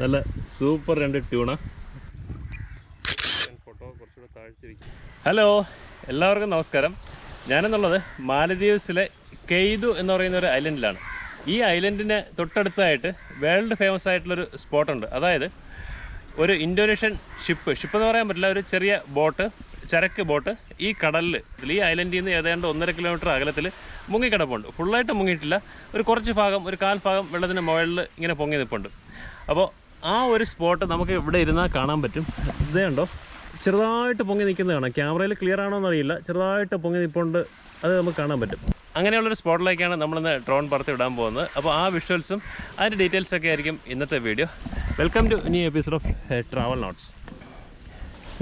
നല്ല സൂപ്പർ രണ്ട് tuna. Photo കുറച്ചുകൂടെ താഴ്ത്തി ഹലോ എല്ലാവർക്കും നമസ്കാരം. ഞാനെന്നുള്ളത് മാലദ്വീപ്സിലെ കെയ്തു എന്ന് പറയുന്ന ഒരു ഐലൻഡിലാണ്. ഈ ഐലൻഡിന് തൊട്ടടുത്തായിട്ട് വേൾഡ് ഫേമസ് ആയിട്ടുള്ളൊരു സ്പോട്ടുണ്ട്. അതായത് ഒരു ഇൻഡോനേഷ്യൻ ഷിപ്പ്. ഷിപ്പ് എന്ന് പറയാൻ പറ്റില്ല ഒരു ചെറിയ ബോട്ട് ചരക്ക് ബോട്ട് ഈ കടലിൽ ഇതിൽ ഈ ഐലൻഡിൽ നിന്ന് ഏതാണ്ട് ഒന്നര കിലോമീറ്റർ അകലത്തിൽ മുങ്ങിക്കിടപ്പുണ്ട്. ഫുള്ളായിട്ട് മുങ്ങിയിട്ടില്ല. ഒരു കുറച്ച് ഭാഗം ഒരു കാൽ ഭാഗം വെള്ളത്തിന് മുകളിൽ ഇങ്ങനെ പൊങ്ങി നിൽപ്പുണ്ട് അപ്പോൾ ആ ഒരു സ്പോട്ട് നമുക്ക് ഇവിടെ ഇരുന്നാൽ കാണാൻ പറ്റും. ഇതേ ഉണ്ടോ? ചെറുതായിട്ട് പൊങ്ങി നിൽക്കുന്നത് കാണാം ക്യാമറയിൽ ക്ലിയർ ആണോ എന്നറിയില്ല ചെറുതായിട്ട് പൊങ്ങി നിൽപ്പുണ്ട് അത് നമുക്ക് കാണാൻ പറ്റും. അങ്ങനെയുള്ളൊരു സ്പോട്ടിലേക്കാണ് നമ്മളിന്ന് ഡ്രോൺ പറത്തി വിടാൻ പോകുന്നത്. അപ്പോൾ ആ വിഷ്വൽസും അതിന്റെ ഡീറ്റെയിൽസൊക്കെ ആയിരിക്കും ഇന്നത്തെ video welcome to new episode of travel notes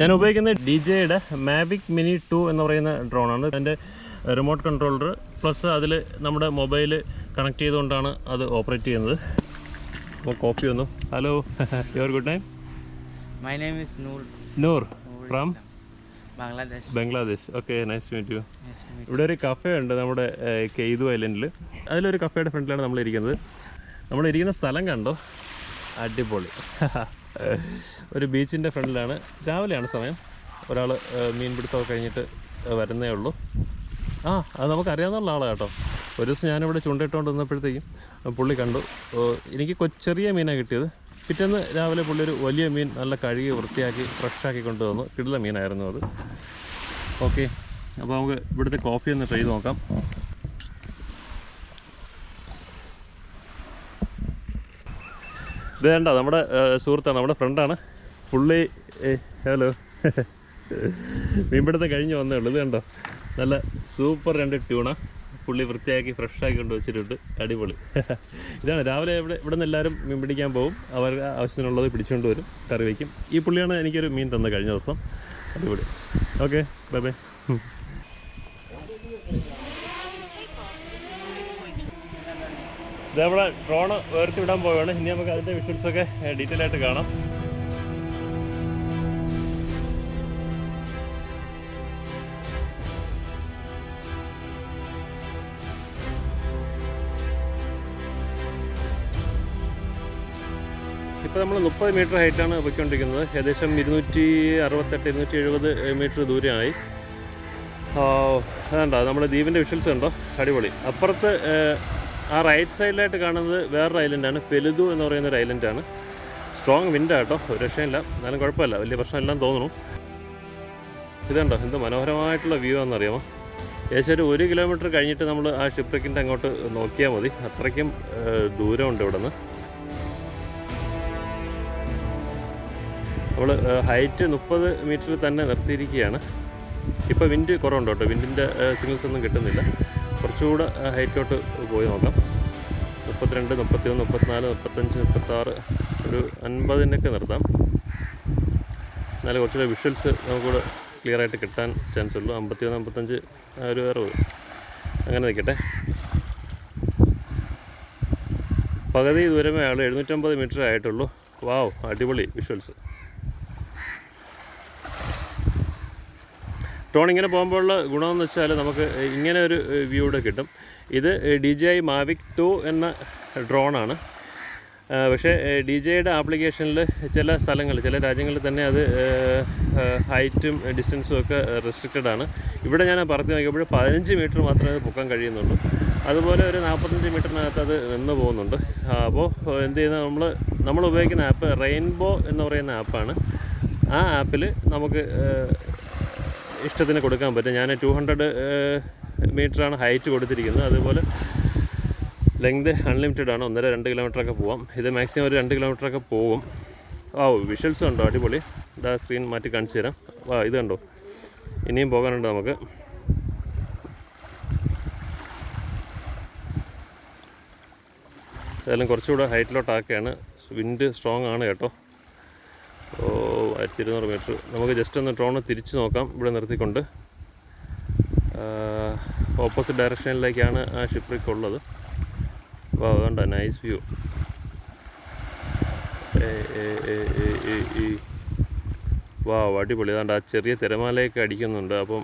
ഞാൻ ഉപയോഗിക്കുന്നത് ഡി ജെയുടെ മാവിക് മിനി ടു എന്ന് പറയുന്ന ഡ്രോണാണ് അതിന്റെ റിമോട്ട് കൺട്രോളർ പ്ലസ് അതിൽ നമ്മുടെ മൊബൈൽ കണക്ട് ചെയ്തുകൊണ്ടാണ് അത് ഓപ്പറേറ്റ് ചെയ്യുന്നത്. അപ്പോൾ കോഫി വന്നു hello your good name my name is Noor. Noor Noor from Bangladesh Bangladesh. Bangladesh okay nice meet you Nice to meet ഇവിടെ ഒരു കഫേ ഉണ്ട് നമ്മുടെ കെയ്തു ഐലൻഡിൽ അതിലൊരു കഫേയുടെ ഫ്രണ്ടിലാണ് നമ്മൾ ഇരിക്കുന്നത്. നമ്മൾ ഇരിക്കുന്ന സ്ഥലം കണ്ടോ? അടിപൊളി. ഒരു ബീച്ചിന്റെ ഫ്രണ്ടിലാണ് രാവിലെയാണ് സമയം. ഒരാൾ മീൻപിടുത്തമൊക്കെ കഴിഞ്ഞിട്ട് വരുന്നേ ഉള്ളൂ. ആ അത് നമുക്ക് അറിയാവുന്ന ആളാണ് കേട്ടോ. ഒരു ദിവസം ഞാനിവിടെ ചൂണ്ടയിട്ടുകൊണ്ട് വന്നപ്പോഴത്തേക്കും പുള്ളി കണ്ടു. എനിക്ക് കൊച്ചെറിയ ചെറിയ മീനാണ് കിട്ടിയത്. പിറ്റേന്ന് രാവിലെ പുള്ളി ഒരു വലിയ മീൻ നല്ല കഴുകി വൃത്തിയാക്കി ഫ്രഷാക്കി കൊണ്ടുവന്നു. കിടില മീനായിരുന്നു അത്. ഓക്കെ അപ്പോൾ നമുക്ക് ഇവിടുത്തെ കോഫി ഒന്ന് ട്രൈ നോക്കാം. ഇത് വേണ്ട നമ്മുടെ സുഹൃത്താണ് നമ്മുടെ ഫ്രണ്ടാണ് പുള്ളി ഹലോ മീൻപിടുത്തം കഴിഞ്ഞ് വന്നേ ഉള്ളൂ. ഇത് കണ്ടോ നല്ല സൂപ്പർ രണ്ട് ട്യൂണ പുള്ളി വൃത്തിയാക്കി ഫ്രഷാക്കി കൊണ്ട് വെച്ചിട്ടുണ്ട്. അടിപൊളി. ഇതാണ് രാവിലെ ഇവിടെ ഇവിടെ നിന്ന് എല്ലാവരും മീൻ പിടിക്കാൻ പോകും അവർ ആവശ്യത്തിനുള്ളത് പിടിച്ചുകൊണ്ട് വരും. കറി വയ്ക്കും. ഈ പുള്ളിയാണ് എനിക്കൊരു മീൻ തന്നത് കഴിഞ്ഞ ദിവസം. അടിപൊളി. Okay bye bye. ഇതേപോലെ ഡ്രോണ് ഉയർത്തി വിടാൻ പോവുകയാണ്. ഇനി നമുക്ക് അതിന്റെ വിഷ്വൽസ് ഒക്കെ ഡീറ്റെയിൽ ആയിട്ട് കാണാം. ഇപ്പോൾ നമ്മൾ മുപ്പത് മീറ്റർ ഹൈറ്റാണ് പോയിക്കൊണ്ടിരിക്കുന്നത്. ഏകദേശം ഇരുന്നൂറ്റി അറുപത്തെട്ട് ഇരുന്നൂറ്റി എഴുപത് മീറ്റർ ദൂരമായി അതുണ്ടോ നമ്മുടെ ദ്വീപിന്റെ വിഷ്വൽസ് ഉണ്ടോ അടിപൊളി. അപ്പുറത്ത് ആ റൈറ്റ് സൈഡിലായിട്ട് കാണുന്നത് വേറൊരു ഐലൻഡാണ്. പെലുദു എന്ന് പറയുന്ന ഒരു ഐലൻഡാണ്. സ്ട്രോങ് വിൻഡാണ് കേട്ടോ. ഒരു രക്ഷയില്ല. എന്നാലും കുഴപ്പമില്ല. വലിയ പ്രശ്നമില്ലെന്ന് തോന്നുന്നു. ഇതുണ്ടോ എന്ത് മനോഹരമായിട്ടുള്ള വ്യൂ ആണെന്നറിയാമോ? ഏകദേശം ഒരു ഒരു കിലോമീറ്റർ കഴിഞ്ഞിട്ട് നമ്മൾ ആ ഷിപ്രക്കിന്റെ അങ്ങോട്ട് നോക്കിയാൽ മതി. അത്രയ്ക്കും ദൂരമുണ്ട് ഇവിടെ നിന്ന് നമ്മൾ ഹൈറ്റ് മുപ്പത് മീറ്ററിൽ തന്നെ നിർത്തിയിരിക്കുകയാണ്. ഇപ്പോൾ വിൻഡ് കുറവുണ്ട് കേട്ടോ. വിൻഡിന്റെ സിഗ്നൽസ് ഒന്നും കിട്ടുന്നില്ല. കുറച്ചുകൂടെ ഹൈറ്റോട്ട് പോയി നോക്കാം. മുപ്പത്തിരണ്ട് മുപ്പത്തിയൊന്ന് മുപ്പത്തിനാല് മുപ്പത്തഞ്ച് മുപ്പത്താറ് ഒരു അൻപതിനൊക്കെ നിർത്താം. എന്നാലും കുറച്ചുകൂടെ വിഷ്വൽസ് നമുക്കിവിടെ ക്ലിയർ ആയിട്ട് കിട്ടാൻ ചാൻസ് ഉള്ളൂ. അമ്പത്തിയൊന്ന് അമ്പത്തഞ്ച് ഒരു അറുപത് അങ്ങനെ നിൽക്കട്ടെ. പകുതി ദൂരമേ ആൾ എഴുന്നൂറ്റമ്പത് മീറ്റർ ആയിട്ടുള്ളൂ. വാവ് അടിപൊളി വിഷ്വൽസ് ഡ്രോൺ ഇങ്ങനെ പോകുമ്പോഴുള്ള ഗുണമെന്ന് വെച്ചാൽ നമുക്ക് ഇങ്ങനെ ഒരു വ്യൂ കൂടെ കിട്ടും. ഇത് D J I Mavic two എന്ന ഡ്രോണാണ് പക്ഷേ ഡി ജെയുടെ ആപ്ലിക്കേഷനിൽ ചില സ്ഥലങ്ങൾ ചില രാജ്യങ്ങളിൽ തന്നെ അത് ഹൈറ്റും ഡിസ്റ്റൻസും ഒക്കെ റെസ്ട്രിക്റ്റഡ് ആണ്. ഇവിടെ ഞാൻ പറത്തി നോക്കിയപ്പോൾ പതിനഞ്ച് മീറ്റർ മാത്രമേ അത് പൊക്കാൻ കഴിയുന്നുള്ളൂ. അതുപോലെ ഒരു നാൽപ്പത്തഞ്ച് മീറ്ററിനകത്ത് അത് നിന്ന് പോകുന്നുണ്ട്. അപ്പോൾ എന്ത് ചെയ്യുന്ന നമ്മൾ നമ്മൾ ഉപയോഗിക്കുന്ന ആപ്പ് റെയിൻബോ എന്ന് പറയുന്ന ആപ്പാണ് ആ ആപ്പിൽ നമുക്ക് ഇഷ്ടത്തിന് കൊടുക്കാൻ പറ്റും. ഞാൻ ടു ഹൺഡ്രഡ് മീറ്ററാണ് ഹൈറ്റ് കൊടുത്തിരിക്കുന്നത്. അതുപോലെ ലെങ്ത് അൺലിമിറ്റഡ് ആണ് ഒന്നര രണ്ട് കിലോമീറ്ററൊക്കെ പോവാം. ഇത് മാക്സിമം ഒരു രണ്ട് കിലോമീറ്ററൊക്കെ പോവും ആ വിഷൽസ് ഉണ്ടോ അടിപൊളി. ഇതാ സ്ക്രീൻ മാറ്റി കാണിച്ചു തരാം. ആ ഇത് കണ്ടോ? ഇനിയും പോകാനുണ്ട് നമുക്ക്. ഏതായാലും കുറച്ചുകൂടെ ഹൈറ്റിലോട്ടാക്കുകയാണ്. വിൻഡ് സ്ട്രോങ് ആണ് കേട്ടോ. ഓ ആയിരത്തി ഇരുന്നൂറ് മീറ്റർ. നമുക്ക് ജസ്റ്റ് ഒന്ന് ഡ്രോണ് തിരിച്ചു നോക്കാം. ഇവിടെ നിർത്തിക്കൊണ്ട്. ഓപ്പോസിറ്റ് ഡയറക്ഷനിലേക്കാണ് ആ ഷിപ്രിക്ക് ഉള്ളത്. അപ്പോൾ അതുകൊണ്ട് നൈസ് വ്യൂ വാ അടിപൊളി. അതുകൊണ്ട് ആ ചെറിയ തിരമാലയൊക്കെ അടിക്കുന്നുണ്ട്. അപ്പം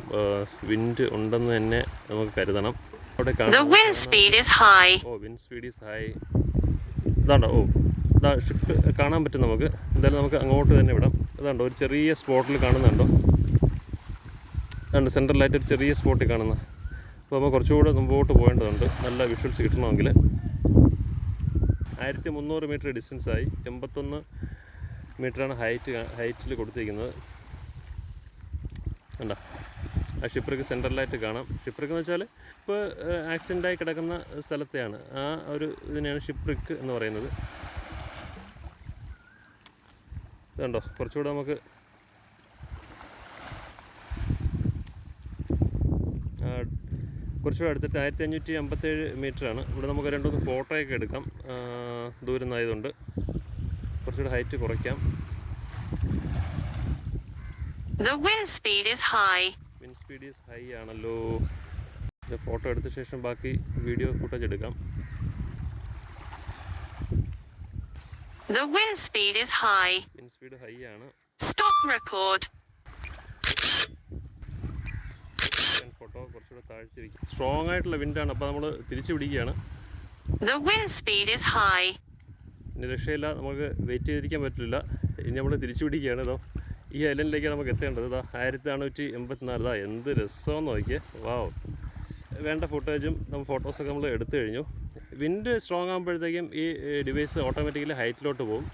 വിൻഡ് ഉണ്ടെന്ന് തന്നെ നമുക്ക് കരുതണം. അവിടെ കാണാം. Oh wind speed is high ഇതാണ്ടോ ഓ ഇതാ ഷിപ്പ് കാണാൻ പറ്റും നമുക്ക്. എന്തായാലും നമുക്ക് അങ്ങോട്ട് തന്നെ വിടാം. ഇതുണ്ടോ ഒരു ചെറിയ സ്പോട്ടിൽ കാണുന്നുണ്ടോ? അതുണ്ട് സെൻട്രലായിട്ട് ഒരു ചെറിയ സ്പോട്ടിൽ കാണുന്ന. അപ്പോൾ നമ്മൾ കുറച്ചുകൂടെ മുമ്പോട്ട് പോകേണ്ടതുണ്ട്. നല്ല വിഷ്വൽസ് കിട്ടണമെങ്കിൽ. ആയിരത്തി മുന്നൂറ് മീറ്റർ ഡിസ്റ്റൻസായി എൺപത്തൊന്ന് മീറ്ററാണ് ഹൈറ്റ് ഹൈറ്റിൽ കൊടുത്തിരിക്കുന്നത്. കണ്ടോ? ആ ഷിപ്രിക്ക് സെൻട്രലായിട്ട് കാണാം. ഷിപ്രിക്ക് എന്ന് വെച്ചാൽ ഇപ്പോൾ ആക്സിഡന്റായി കിടക്കുന്ന സ്ഥലത്തെയാണ്. ആ ഒരു ഇതിനെയാണ് ഷിപ്രിക്ക് എന്ന് പറയുന്നത്. ഇതുണ്ടോ? കുറച്ചുകൂടെ നമുക്ക് കുറച്ചുകൂടെ അടുത്തിട്ട് ആയിരത്തി അഞ്ഞൂറ്റി അമ്പത്തേഴ് മീറ്ററാണ്. ഇവിടെ നമുക്ക് രണ്ടൊന്ന് ഫോട്ടോയൊക്കെ എടുക്കാം. ദൂരം നിന്നായതുകൊണ്ട് കുറച്ചുകൂടെ ഹൈറ്റ് കുറയ്ക്കാം. വിൻ സ്പീഡ് ഈസ് ഹൈ ആണല്ലോ. ഇത് ഫോട്ടോ എടുത്ത ശേഷം ബാക്കി വീഡിയോ ഫുട്ടേജ് എടുക്കാം. The wind speed is high. Speed high ആണ്. സ്റ്റോപ്പ് റെക്കോർഡ് ഫോട്ടോ കുറച്ചുകൂടെ താഴ്ത്തി വെക്കും സ്ട്രോങ് ആയിട്ടുള്ള വിൻഡാണ് അപ്പോൾ നമ്മൾ തിരിച്ചു പിടിക്കുകയാണ്. ഇനി രക്ഷയില്ല. നമുക്ക് വെയിറ്റ് ചെയ്തിരിക്കാൻ പറ്റില്ല. ഇനി നമ്മൾ തിരിച്ചു പിടിക്കുകയാണ്. ഇതോ ഈ ഐലൻഡിലേക്കാണ് നമുക്ക് എത്തേണ്ടത്. ഇതാ ആയിരത്തി നാനൂറ്റി എൺപത്തിനാല് ഇതാ എന്ത് രസമെന്ന് നോക്കിയേ. വാവ് വേണ്ട ഫുട്ടേജും നമ്മൾ ഫോട്ടോസൊക്കെ നമ്മൾ എടുത്തു കഴിഞ്ഞു. വിൻഡ് സ്ട്രോങ് ആകുമ്പോഴത്തേക്കും ഈ ഡിവൈസ് ഓട്ടോമാറ്റിക്കലി ഹൈറ്റിലോട്ട് പോകും.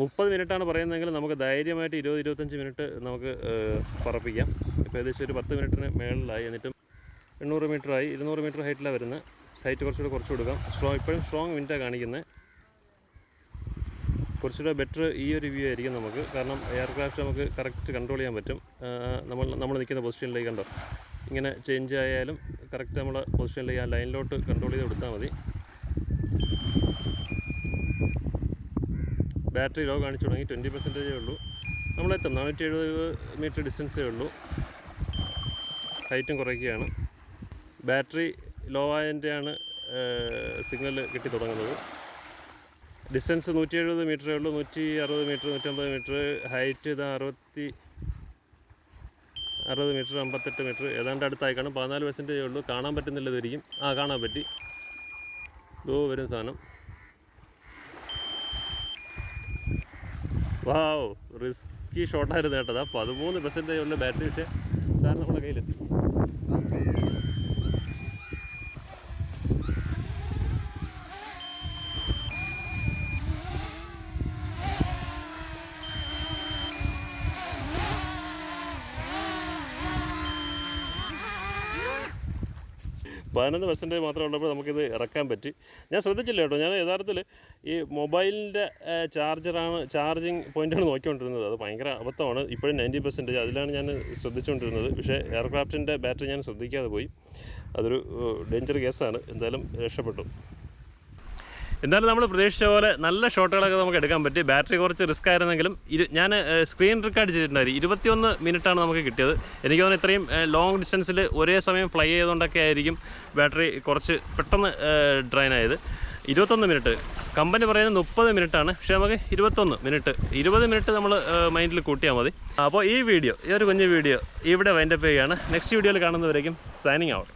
മുപ്പത് മിനിറ്റാണ് പറയുന്നതെങ്കിൽ നമുക്ക് ധൈര്യമായിട്ട് ഇരുപത് ഇരുപത്തഞ്ച് മിനിറ്റ് നമുക്ക് പറപ്പിക്കാം. ഇപ്പോൾ ഏകദേശം ഒരു പത്ത് മിനിറ്റിന് മേളിലായി. എന്നിട്ടും എണ്ണൂറ് മീറ്ററായി ഇരുന്നൂറ് മീറ്റർ ഹൈറ്റിലാണ് വരുന്നത്. ഹൈറ്റ് കുറച്ചുകൂടെ കുറച്ച് കൊടുക്കാം. സ്ട്രോങ് ഇപ്പോഴും സ്ട്രോങ് വിൻഡാണ് കാണിക്കുന്നത് കുറച്ചുകൂടെ ബെറ്റർ ഈ ഒരു വ്യൂ ആയിരിക്കും നമുക്ക്. കാരണം എയർക്രാഫ്റ്റ് നമുക്ക് കറക്റ്റ് കൺട്രോൾ ചെയ്യാൻ പറ്റും. നമ്മൾ നമ്മൾ നിൽക്കുന്ന പൊസിഷനിലേക്ക് കണ്ടോ? ഇങ്ങനെ ചേഞ്ച് ആയാലും കറക്റ്റ് നമ്മളെ പൊസിഷനിലേക്ക് ആ ലൈനിലോട്ട് കൺട്രോൾ ചെയ്ത് കൊടുത്താൽ മതി. ബാറ്ററി ലോ കാണിച്ചു തുടങ്ങി ട്വന്റി പെർസെന്റേജേ ഉള്ളൂ. നമ്മളെത്തും. നാനൂറ്റി എഴുപത് മീറ്റർ ഡിസ്റ്റൻസേ ഉള്ളൂ. ഹൈറ്റും കുറയ്ക്കുകയാണ്. ബാറ്ററി ലോ ആയതിന്റെയാണ് സിഗ്നൽ കിട്ടി തുടങ്ങുന്നത്. ഡിസ്റ്റൻസ് നൂറ്റി എഴുപത് മീറ്ററേ ഉള്ളൂ. നൂറ്റി അറുപത് മീറ്റർ നൂറ്റമ്പത് മീറ്റർ. ഹൈറ്റ് ഇത് അറുപത്തി അറുപത് മീറ്റർ അമ്പത്തെട്ട് മീറ്റർ. ഏതാണ്ട് അടുത്തായി കാണും പതിനാല് പെർസെന്റേജേ ഉള്ളൂ. കാണാൻ പറ്റുന്നില്ല ഇതായിരിക്കും ആ കാണാൻ പറ്റി. ദോ വരും സാധനം. വാവ് റിസ്കി ഷോട്ടായിരുന്നു കേട്ടത് പതിമൂന്ന് പെർസെന്റേജ് ഉള്ള ബാറ്ററി പക്ഷേ സാറിന് നമ്മുടെ കയ്യിലെത്തി. പതിനൊന്ന് പെർസെന്റേജ് മാത്രമേ ഉള്ളപ്പോൾ നമുക്കിത് ഇറക്കാൻ പറ്റി. ഞാൻ ശ്രദ്ധിച്ചില്ല കേട്ടോ. ഞാൻ യഥാർത്ഥത്തിൽ ഈ മൊബൈലിന്റെ ചാർജറാണ് ചാർജിങ് പോയിന്റാണ് നോക്കിക്കൊണ്ടിരുന്നത്. അത് ഭയങ്കര അബദ്ധമാണ്. ഇപ്പോഴും നയന്റി പെർസെന്റേജ് അതിലാണ് ഞാൻ ശ്രദ്ധിച്ചുകൊണ്ടിരുന്നത്. പക്ഷേ എയർക്രാഫ്റ്റിന്റെ ബാറ്ററി ഞാൻ ശ്രദ്ധിക്കാതെ പോയി. അതൊരു ഡേഞ്ചർ കേസാണ്. എന്തായാലും രക്ഷപ്പെട്ടു. എന്തായാലും നമ്മൾ പ്രതീക്ഷിച്ച പോലെ നല്ല ഷോട്ടുകളൊക്കെ നമുക്ക് എടുക്കാൻ പറ്റി. ബാറ്ററി കുറച്ച് റിസ്ക് ആയിരുന്നെങ്കിലും ഇരു ഞാൻ സ്ക്രീൻ റെക്കോർഡ് ചെയ്തിട്ടുണ്ടായിരുന്നു ഇരുപത്തിയൊന്ന് മിനിറ്റാണ് നമുക്ക് കിട്ടിയത്. എനിക്ക് തോന്നുന്നു ഇത്രയും ലോങ് ഡിസ്റ്റൻസിൽ ഒരേ സമയം ഫ്ലൈ ചെയ്തുകൊണ്ടൊക്കെ ആയിരിക്കും ബാറ്ററി കുറച്ച് പെട്ടെന്ന് ഡ്രൈൻ ആയത്. ഇരുപത്തൊന്ന് മിനിറ്റ് കമ്പനി പറയുന്നത് മുപ്പത് മിനിറ്റാണ് പക്ഷേ നമുക്ക് ഇരുപത്തൊന്ന് മിനിറ്റ് ഇരുപത് മിനിറ്റ് നമ്മൾ മൈൻഡിൽ കൂട്ടിയാൽ മതി. അപ്പോൾ ഈ വീഡിയോ ഈ ഒരു കുഞ്ഞു വീഡിയോ ഇവിടെ വൈൻഡപ്പ് ചെയ്യുകയാണ്. നെക്സ്റ്റ് വീഡിയോയിൽ കാണുന്നവരേക്കും സൈനിങ് ഔട്ട്